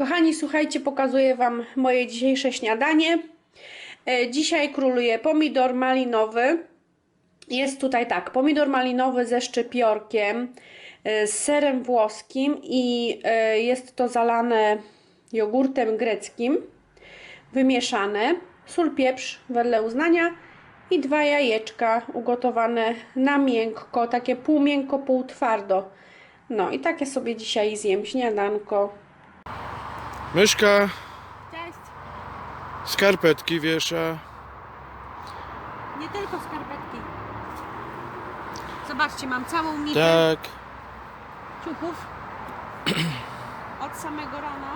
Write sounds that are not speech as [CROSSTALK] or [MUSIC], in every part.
Kochani, słuchajcie, pokazuję Wam moje dzisiejsze śniadanie. E, Dzisiaj króluje pomidor malinowy. Jest tutaj tak, pomidor malinowy ze szczypiorkiem, e, z serem włoskim i e, jest to zalane jogurtem greckim, wymieszane, sól, pieprz wedle uznania i dwa jajeczka ugotowane na miękko, takie pół miękko, pół twardo. No i takie sobie dzisiaj zjem śniadanko. Myszka Cześć. skarpetki wiesza. Nie tylko skarpetki. Zobaczcie, mam całą mitę Tak, ciuchów. [CLEARS THROAT] Od samego rana.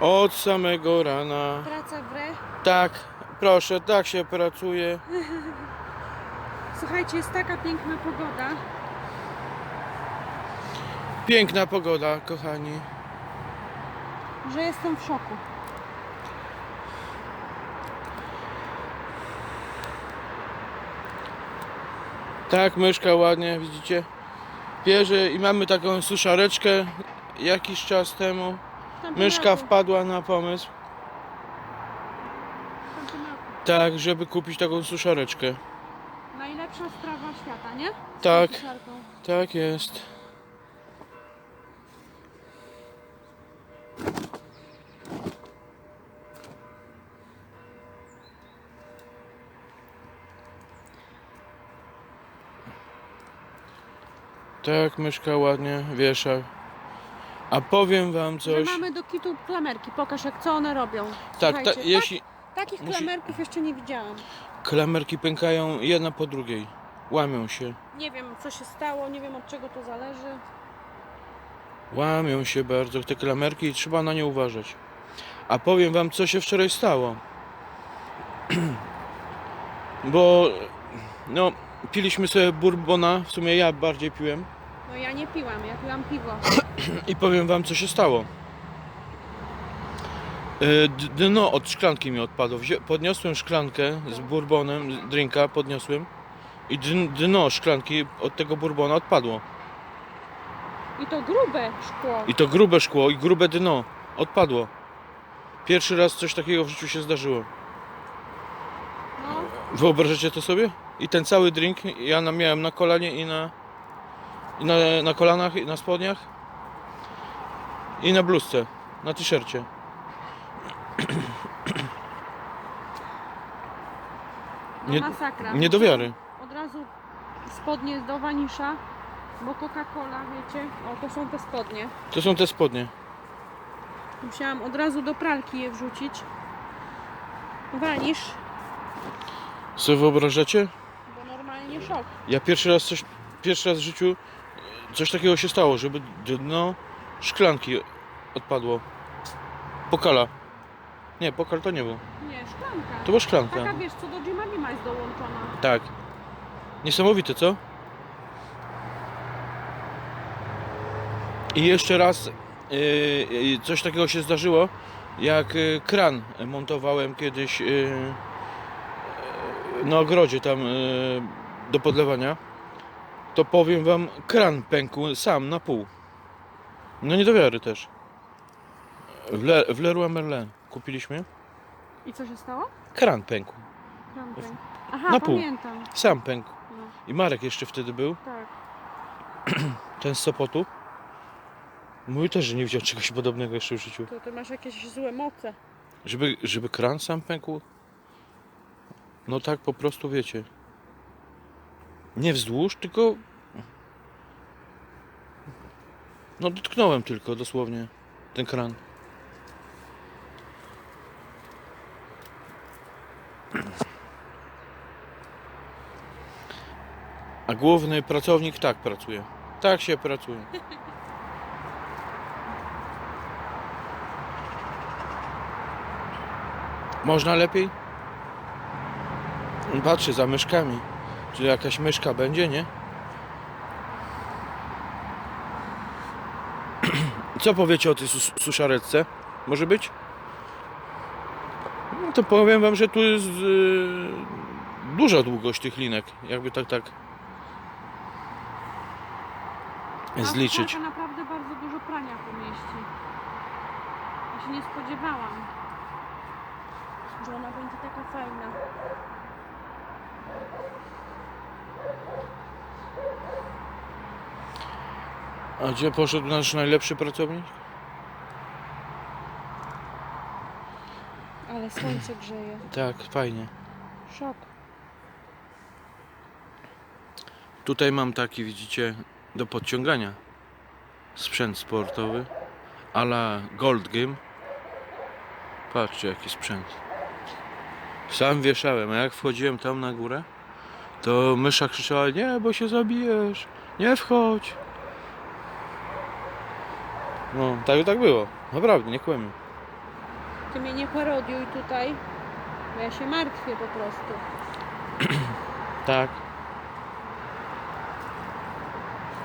od samego rana. Praca w re. Tak, proszę, tak się pracuje. Słuchajcie, jest taka piękna pogoda. Piękna pogoda, kochani. Że jestem w szoku. Tak, myszka ładnie, widzicie? Bierze i mamy taką suszareczkę jakiś czas temu. Myszka wpadła na pomysł, tak, żeby kupić taką suszareczkę. Najlepsza sprawa świata, nie? Z Tak. Tak jest. Tak, myszka ładnie wiesza. A powiem wam Że coś. mamy do kitu klamerki. Pokaż jak co one robią. Tak, ta, Słuchajcie, jeśli tak, takich musi- klamerków jeszcze nie widziałam. klamerki pękają jedna po drugiej, łamią się. Nie wiem co się stało, nie wiem od czego to zależy. Łamią się bardzo te klamerki i trzeba na nie uważać. A powiem wam, co się wczoraj stało. [CLEARS THROAT] Bo no, piliśmy sobie bourbona, w sumie ja bardziej piłem. No ja nie piłam, ja piłam piwo. I powiem wam, co się stało. E, Dno od szklanki mi odpadło. Podniosłem szklankę z bourbonem, drinka podniosłem. I dn- dno szklanki od tego bourbona odpadło. I to grube szkło. I to grube szkło i grube dno odpadło. Pierwszy raz coś takiego w życiu się zdarzyło. No, Wyobrażacie to sobie? I ten cały drink ja na, miałem na kolanie i na, i na, na kolanach, i na spodniach i na bluzce, na t-shircie. [CLEARS THROAT] no Nie- masakra. Nie do wiary. Od razu spodnie do wanisza, bo Coca-Cola, wiecie, o to są te spodnie. To są te spodnie. Musiałam od razu do pralki je wrzucić. Wanisz, Co wyobrażacie? bo normalnie szok. Ja pierwszy raz coś, pierwszy raz w życiu coś takiego się stało, żeby dno szklanki odpadło. Pokala. Nie, pokal to nie był. Nie, szklanka. To była szklanka. Taka wiesz, co do Jimmy jest dołączona. Tak. Niesamowite, co? I jeszcze raz yy, coś takiego się zdarzyło, jak yy, kran montowałem kiedyś yy, na ogrodzie tam yy, do podlewania. To powiem wam, kran pękł sam na pół. No nie do wiary też. W, Le, w Leroy Merlin kupiliśmy. I co się stało? Kran pękł. Krankę. Aha, Na pół. pamiętam. Sam pękł. No, I Marek jeszcze wtedy był. tak. [CLEARS THROAT] ten z Sopotu. Mój też że nie widział czegoś podobnego jeszcze w życiu. To ty masz jakieś złe moce. Żeby, żeby kran sam pękł? No tak po prostu wiecie. Nie wzdłuż, tylko... No dotknąłem tylko dosłownie ten kran. A główny pracownik tak pracuje. Tak się pracuje. Można lepiej? Patrzy za myszkami. Czy jakaś myszka będzie, nie? [CLEARS THROAT] Co powiecie o tej sus- suszareczce? Może być? No to powiem wam, że tu jest yy, duża długość tych linek. Jakby tak, tak zliczyć. A naprawdę bardzo dużo prania pomieści. Ja się nie spodziewałam, że ona będzie taka fajna. A gdzie poszedł nasz najlepszy pracownik? Ale słońce grzeje. Tak, fajnie. Szok. Tutaj mam taki, widzicie, do podciągania sprzęt sportowy a la Gold Game. Patrzcie jaki sprzęt. Sam wieszałem, a jak wchodziłem tam na górę, to mysza krzyczała, nie, bo się zabijesz, nie wchodź. No, tak, tak było. Naprawdę, nie kłamię. Ty mnie nie parodiuj tutaj, bo ja się martwię po prostu. [CLEARS THROAT] Tak.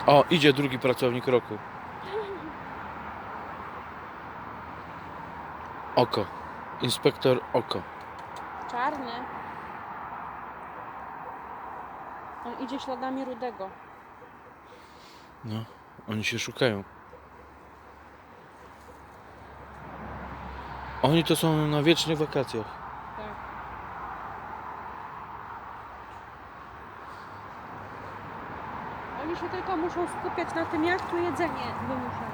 O, idzie drugi pracownik roku. [LAUGHS] Oko. Inspektor Oko. Czarny. On idzie śladami rudego. No, oni się szukają. Oni to są na wiecznych wakacjach. Tak. Oni się tylko muszą skupiać na tym, jak tu jedzenie wymuszać.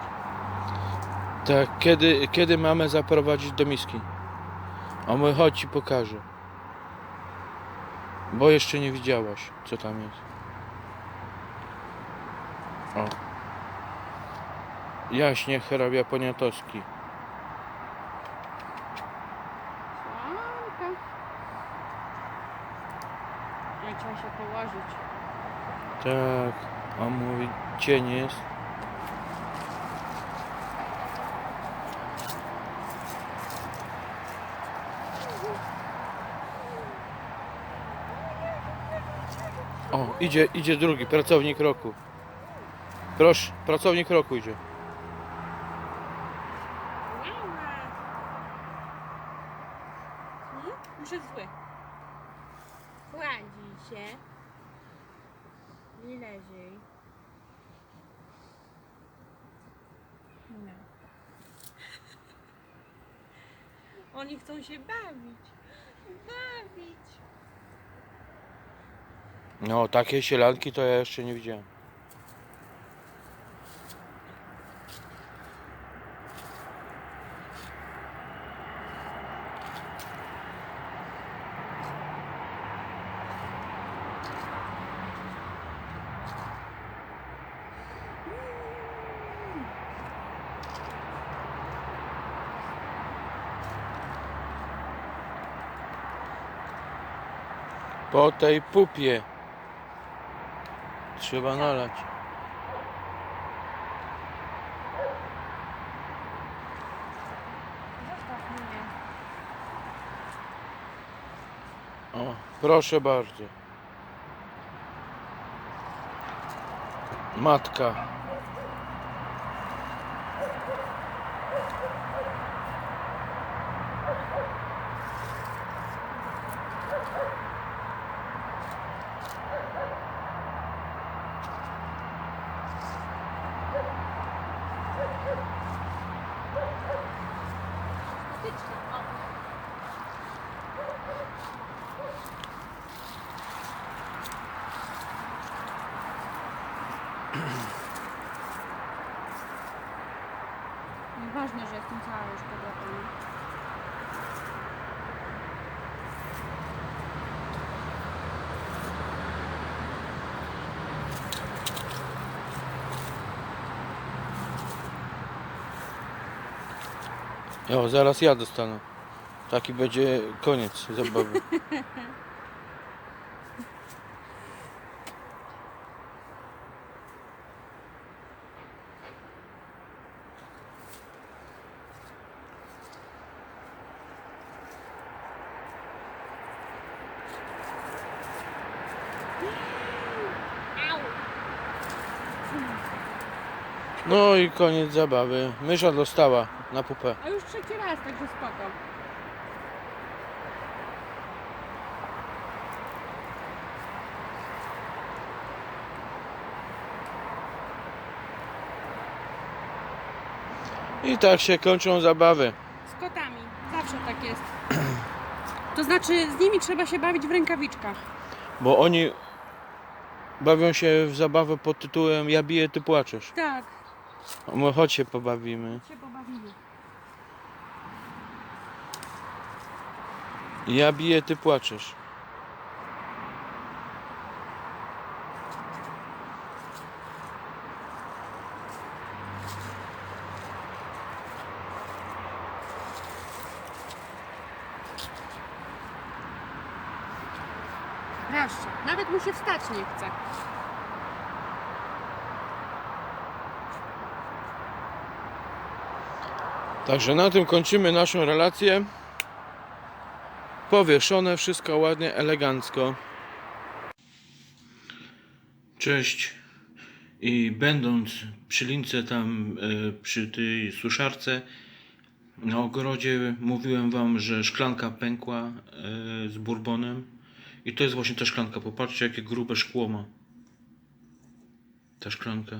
Tak, kiedy, kiedy mamę zaprowadzić do miski? A my chodź ci pokażę. Bo jeszcze nie widziałaś, co tam jest. O. Jaśnie hrabia poniatowski. No i trzeba się położyć. Tak, a mówi cień jest. O, idzie, idzie drugi, pracownik roku. Proszę, pracownik roku idzie. Jest zły. Kładzi się. Nie leży. No. Oni chcą się. Bawić. No, takie sielanki to ja jeszcze nie widziałem. Po tej pupie trzeba nalać. O, proszę bardzo. Matka. Ważne, że jestem cała już pogotowa. O, zaraz ja dostanę. Taki będzie koniec zabawy. [LAUGHS] No i koniec zabawy. Mysza dostała na pupę. A już trzeci raz, także spoko. I tak się kończą zabawy. Z kotami. Zawsze tak jest. [CLEARS THROAT] To znaczy, z nimi trzeba się bawić w rękawiczkach. Bo oni bawią się w zabawę pod tytułem Ja biję, ty płaczesz. Tak, My chodź się pobawimy. się pobawimy. Ja biję, ty płaczesz. Wreszcie. Nawet mu się wstać nie chce. Także na tym kończymy naszą relację. Powieszone, wszystko ładnie, elegancko. Cześć. I będąc przy lince tam e, przy tej suszarce na ogrodzie mówiłem wam, że szklanka pękła e, z bourbonem. I to jest właśnie ta szklanka. Popatrzcie jakie grube szkło ma. Ta szklanka.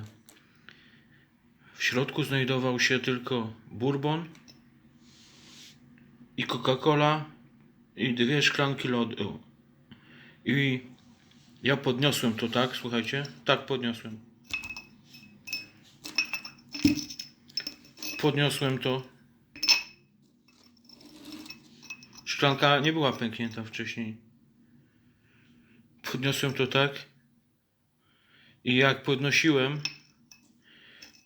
W środku znajdował się tylko bourbon i Coca-Cola i dwie szklanki lodu. I ja podniosłem to tak, słuchajcie, tak podniosłem. Podniosłem to. Szklanka nie była pęknięta wcześniej. Podniosłem to tak. I jak podnosiłem,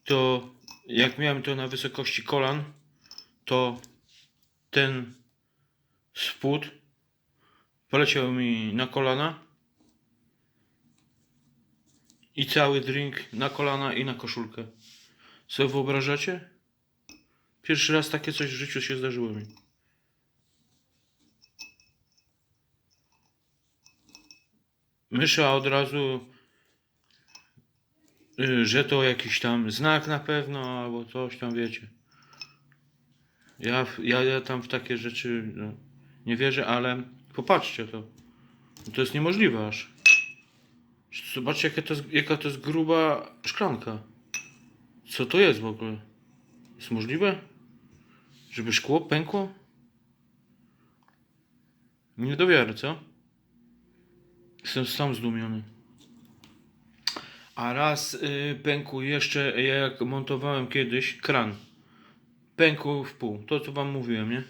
to jak miałem to na wysokości kolan, to ten spód poleciał mi na kolana i cały drink na kolana i na koszulkę. Co wyobrażacie? Pierwszy raz takie coś w życiu się zdarzyło mi. Mysza od razu że to jakiś tam znak na pewno, albo coś tam wiecie. Ja, ja, ja tam w takie rzeczy no, nie wierzę, ale popatrzcie to. To jest niemożliwe aż. Zobaczcie jaka to jest, jaka to jest gruba szklanka. Co to jest w ogóle? Jest możliwe? Żeby szkło pękło? Nie do wiary, co? Jestem sam zdumiony. A raz y, pękł jeszcze, jak montowałem kiedyś kran. Pękł w pół. To co wam mówiłem, nie?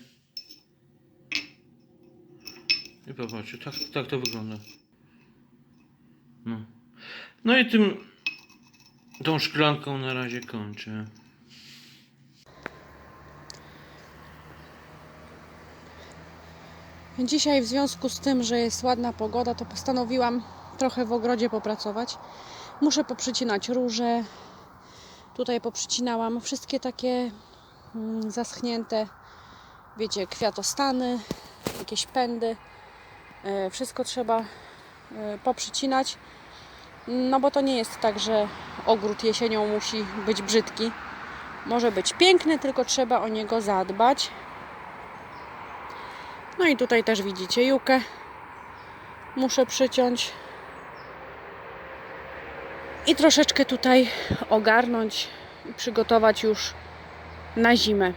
I popatrzcie, tak, tak to wygląda. No. No i tym tą szklanką na razie kończę. Dzisiaj w związku z tym, że jest ładna pogoda, to postanowiłam trochę w ogrodzie popracować. Muszę poprzycinać róże. Tutaj poprzycinałam wszystkie takie mm, zaschnięte, wiecie, kwiatostany, jakieś pędy. E, Wszystko trzeba e, poprzycinać. No bo to nie jest tak, że ogród jesienią musi być brzydki. Może być piękny, tylko trzeba o niego zadbać. No i tutaj też widzicie jukę. Muszę przyciąć. I troszeczkę tutaj ogarnąć i przygotować już na zimę.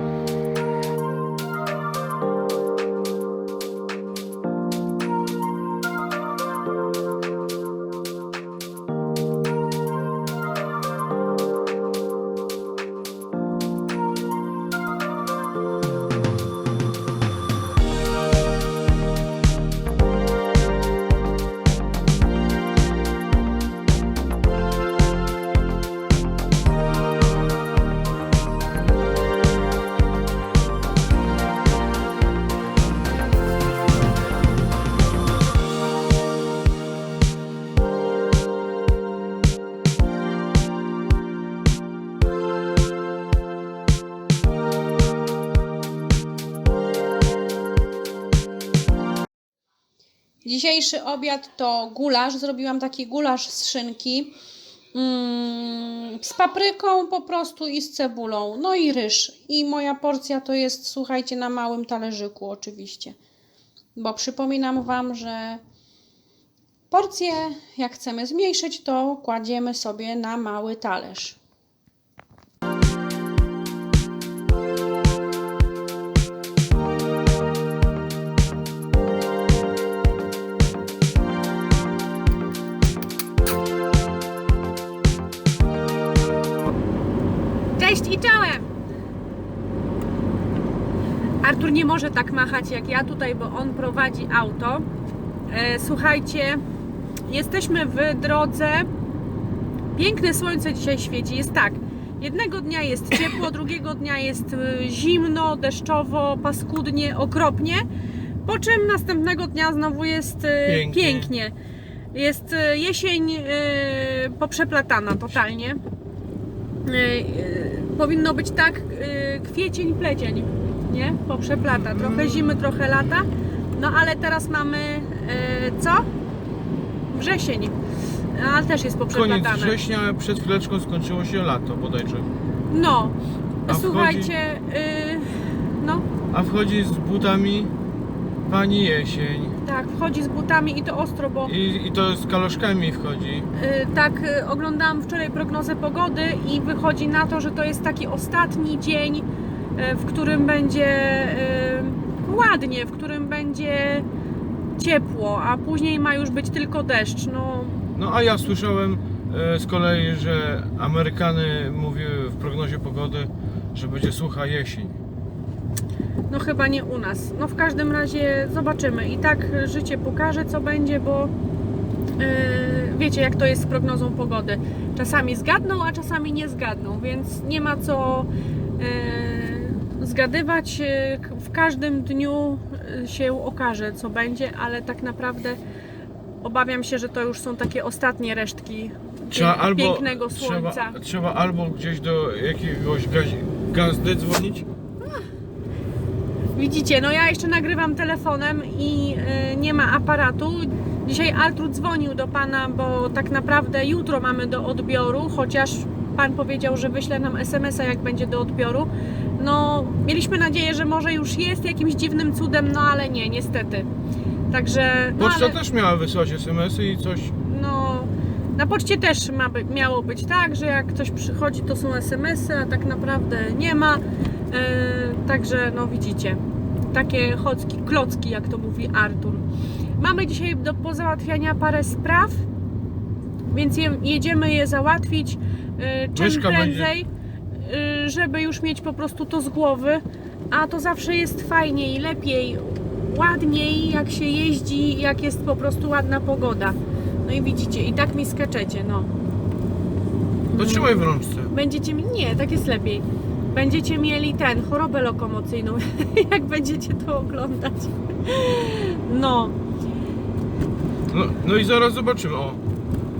Dzisiejszy obiad to gulasz. Zrobiłam taki gulasz z szynki. Mm, z papryką po prostu i z cebulą. No i ryż. I moja porcja to jest, słuchajcie, na małym talerzyku oczywiście. Bo przypominam Wam, że porcję, jak chcemy zmniejszyć, to kładziemy sobie na mały talerz. Może tak machać jak ja tutaj, bo on prowadzi auto. E, słuchajcie, jesteśmy w drodze. Piękne słońce dzisiaj świeci. Jest tak. Jednego dnia jest ciepło, drugiego dnia jest y, zimno, deszczowo, paskudnie, okropnie. Po czym następnego dnia znowu jest y, Pięknie. pięknie. Jest jesień poprzeplatana totalnie. Powinno być tak y, kwiecień, plecień, nie? Poprzeplata. Trochę zimy, trochę lata. No ale teraz mamy y, co? Wrzesień. Ale też jest Koniec poprzeplatane. września, przed chwileczką skończyło się lato bodajże. No, A wchodzi- słuchajcie, y, no A wchodzi z butami pani jesień. tak, wchodzi z butami i to ostro, bo I, i to z kaloszkami wchodzi. y, tak y, oglądałam wczoraj prognozę pogody i wychodzi na to, że to jest taki ostatni dzień, w którym będzie y, ładnie, w którym będzie ciepło, a później ma już być tylko deszcz. No, No a ja słyszałem e, z kolei, że Amerykany mówiły w prognozie pogody, że będzie sucha jesień. No chyba nie u nas. No w każdym razie zobaczymy. I tak życie pokaże, co będzie, bo yy, wiecie, jak to jest z prognozą pogody. Czasami zgadną, a czasami nie zgadną, więc nie ma co yy, zgadywać. K- W każdym dniu yy, się okaże, co będzie, ale tak naprawdę obawiam się, że to już są takie ostatnie resztki Trzeba albo, pięknego słońca. trzeba, trzeba albo gdzieś do jakiegoś gazi, gazdy dzwonić, Widzicie, no ja jeszcze nagrywam telefonem i y, nie ma aparatu. Dzisiaj Artur dzwonił do pana, bo tak naprawdę jutro mamy do odbioru, chociaż pan powiedział, że wyśle nam SMS-a, jak będzie do odbioru. No, mieliśmy nadzieję, że może już jest jakimś dziwnym cudem, no ale nie, niestety. Także. No, Poczta ale, też miała wysłać SMS-y i coś. no na poczcie też ma by, miało być tak, że jak ktoś przychodzi, to są SMS-y, a tak naprawdę nie ma. E, także no widzicie, takie chocki, klocki, jak to mówi Artur. Mamy dzisiaj do pozałatwiania parę spraw, więc je, jedziemy je załatwić e, czym Myszka prędzej, e, żeby już mieć po prostu to z głowy. A to zawsze jest fajniej, lepiej, ładniej, jak się jeździ, jak jest po prostu ładna pogoda. No i widzicie, i tak mi skaczecie, no. To trzymaj w rączce. Będziecie mi... Nie, tak jest lepiej. Będziecie mieli ten, chorobę lokomocyjną, [LAUGHS] jak będziecie to oglądać. No. No, no i zaraz zobaczymy. O.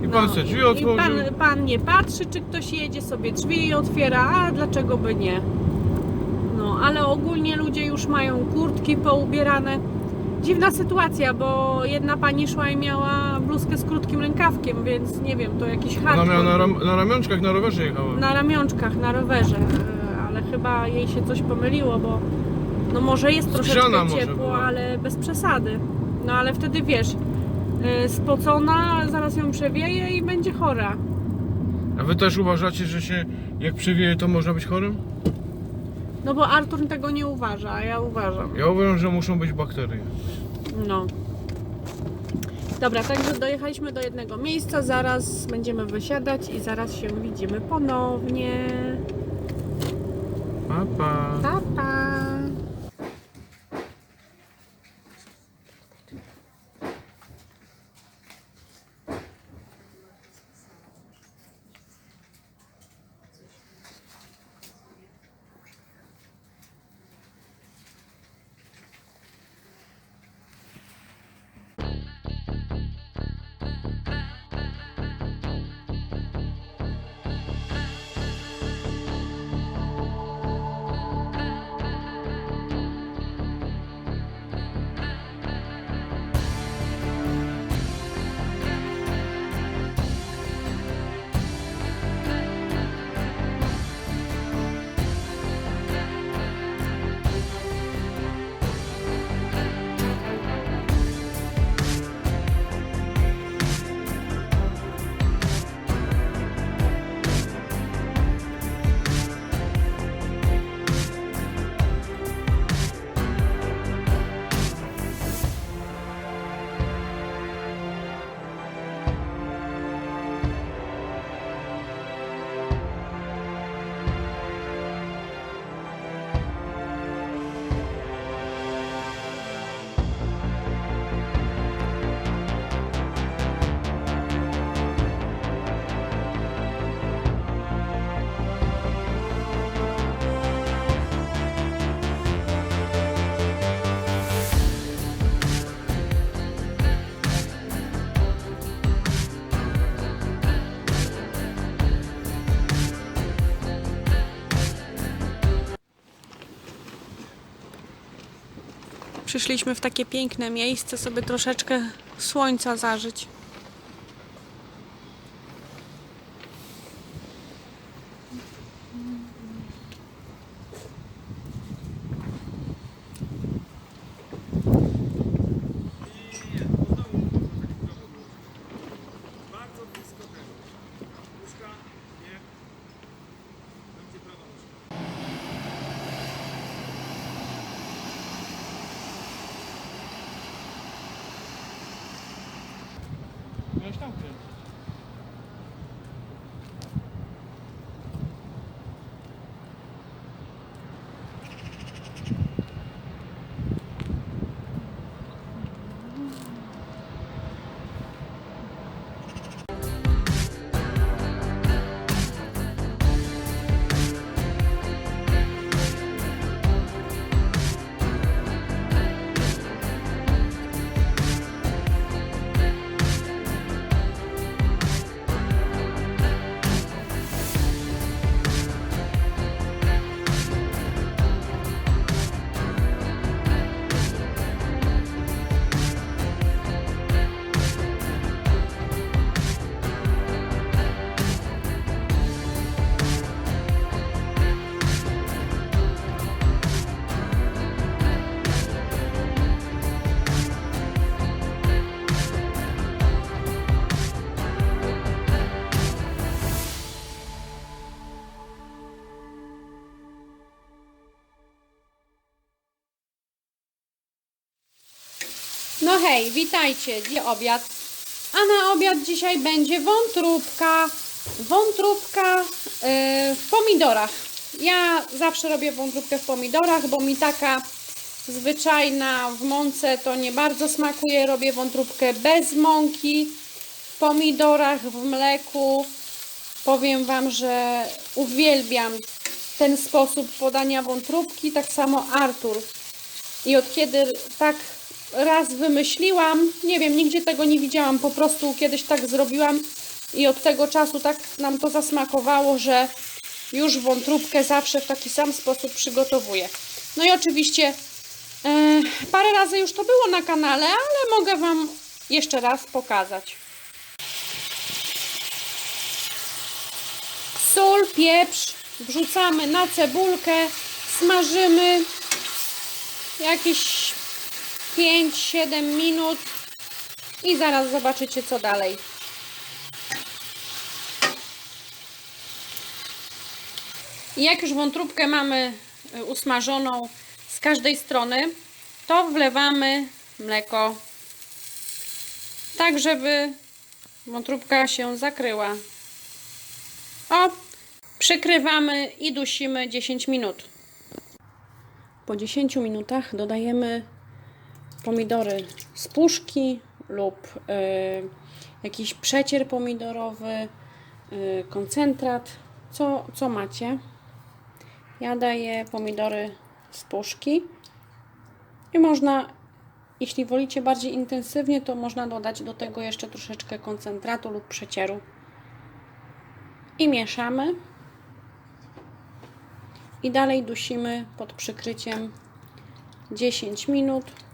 I pan no. se drzwi I otworzył. pan, pan nie patrzy, czy ktoś jedzie sobie drzwi i otwiera, a dlaczego by nie? No, ale ogólnie ludzie już mają kurtki poubierane. Dziwna sytuacja, bo jedna pani szła i miała bluzkę z krótkim rękawkiem, więc nie wiem, to jakiś Ona hardcore. miała na, ram, na ramionczkach na rowerze jechała. na ramionczkach, na rowerze, e, ale chyba jej się coś pomyliło, bo no może jest troszeczkę Skrzana może ciepło, była. ale bez przesady. No ale wtedy wiesz, spocona, zaraz ją przewieje i będzie chora. A wy też uważacie, że się jak przewieje, to można być chorym? No bo Artur tego nie uważa, a ja uważam. Ja uważam, że muszą być bakterie. No. Dobra, także dojechaliśmy do jednego miejsca, zaraz będziemy wysiadać i zaraz się widzimy ponownie. Pa, pa. Pa, pa. Przyszliśmy w takie piękne miejsce sobie troszeczkę słońca zażyć. mountains. Hej, witajcie, dzisiaj obiad. A na obiad dzisiaj będzie wątróbka. Wątróbka yy, w pomidorach. Ja zawsze robię wątróbkę w pomidorach, bo mi taka zwyczajna w mące to nie bardzo smakuje. Robię wątróbkę bez mąki, w pomidorach, w mleku. Powiem Wam, że uwielbiam ten sposób podania wątróbki, tak samo Artur. I od kiedy tak raz wymyśliłam, nie wiem, nigdzie tego nie widziałam, po prostu kiedyś tak zrobiłam i od tego czasu tak nam to zasmakowało, że już wątróbkę zawsze w taki sam sposób przygotowuję. No i oczywiście e, parę razy już to było na kanale, ale mogę Wam jeszcze raz pokazać. Sól, pieprz wrzucamy na cebulkę, smażymy jakieś 5-7 minut i zaraz zobaczycie co dalej. Jak już wątróbkę mamy y, usmażoną z każdej strony, to wlewamy mleko tak, żeby wątróbka się zakryła. O, przykrywamy i dusimy 10 minut. Po 10 minutach dodajemy pomidory z puszki lub y, jakiś przecier pomidorowy, y, koncentrat, co, co macie. Ja daję pomidory z puszki i można, jeśli wolicie bardziej intensywnie, to można dodać do tego jeszcze troszeczkę koncentratu lub przecieru. I mieszamy. I dalej dusimy pod przykryciem 10 minut.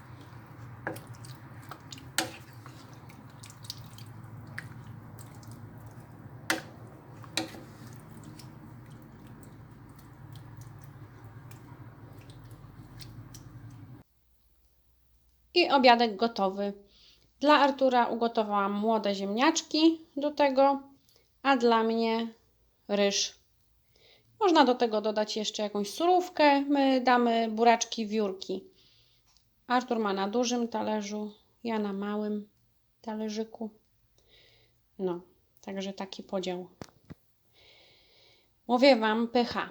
I obiadek gotowy. Dla Artura ugotowałam młode ziemniaczki do tego, a dla mnie ryż. Można do tego dodać jeszcze jakąś surówkę. My damy buraczki wiórki. Artur ma na dużym talerzu, ja na małym talerzyku. No, także taki podział. Mówię Wam, pycha.